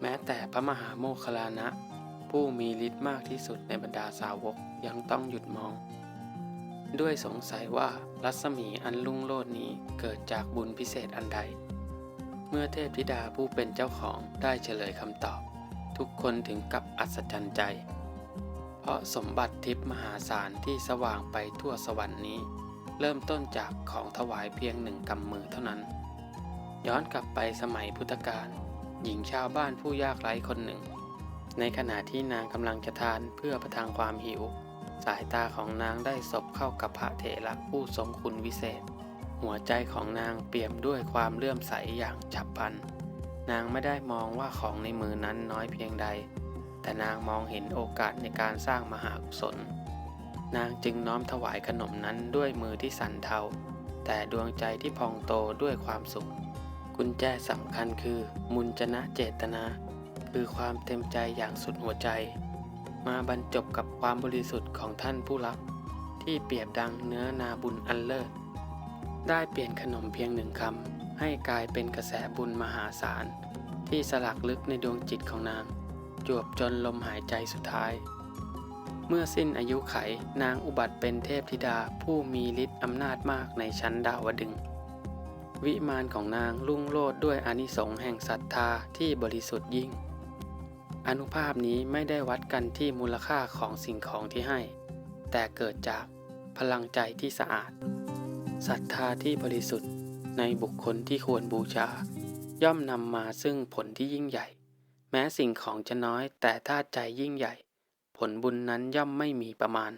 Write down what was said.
แม้แต่พระมหาโมคคลลานะ ผู้มีฤทธิ์มากที่สุดในบรรดาสาวกยังต้องหยุดมอง ด้วยสงสัยว่ารัศมีอันลุ่งโลดนี้เกิดจากบุญพิเศษอันใด เมื่อเทพธิดาผู้เป็นเจ้าของได้เฉลยคำตอบ ทุกคนถึงกับอัศจรรย์ใจ เพราะสมบัติทิพย์มหาศาลที่สว่างไปทั่วสวรรค์นี้ เริ่มต้นจากของถวายเพียงหนึ่งกำมือเท่านั้น ย้อนกลับไปสมัยพุทธกาล หญิงชาวบ้านผู้ยากไร้คนหนึ่ง ในขณะที่นางกำลังจะทานเพื่อประทังความหิว สายตาของนางได้สบเข้ากับพระเถระผู้ทรงคุณวิเศษ หัวใจของนางเปี่ยมด้วยความเลื่อมใสอย่างฉับพลัน นางไม่ได้มองว่าของในมือนั้นน้อยเพียงใด แต่นางมองเห็นโอกาสในการสร้างมหากุศล นางจึงน้อมถวายขนมนั้นด้วยมือที่สั่นเทาแต่ดวงใจที่พองโตด้วยความสุข กุญแจสำคัญคือมุญจนะเจตนา คือความเต็มใจอย่างสุดหัวใจ มาบรรจบกับความบริสุทธิ์ของท่านผู้รับ ที่เปรียบดังเนื้อนาบุญอันเลิศ ได้เปลี่ยนขนมเพียงหนึ่งคำให้กลายเป็นกระแสบุญมหาศาล ที่สลักลึกในดวงจิตของนาง จวบจนลมหายใจสุดท้าย เมื่อสิ้นอายุไขนางอุบัติเป็นเทพธิดาผู้มีฤทธิ์อำนาจมากในชั้นดาวดึงส์ วิมานของนางรุ่งโรจน์ด้วยอนิสงส์แห่งศรัทธาที่บริสุทธิ์ยิ่ง อนุภาพนี้ไม่ได้วัดกันที่มูลค่าของสิ่งของที่ให้ แต่เกิดจากพลังใจที่สะอาดศรัทธาที่บริสุทธิ์ในบุคคลที่ควรบูชา ย่อมนำมาซึ่งผลที่ยิ่งใหญ่ แม้สิ่งของจะน้อยแต่ถ้าใจยิ่งใหญ่ ผลบุญนั้นย่อมไม่มีประมาณ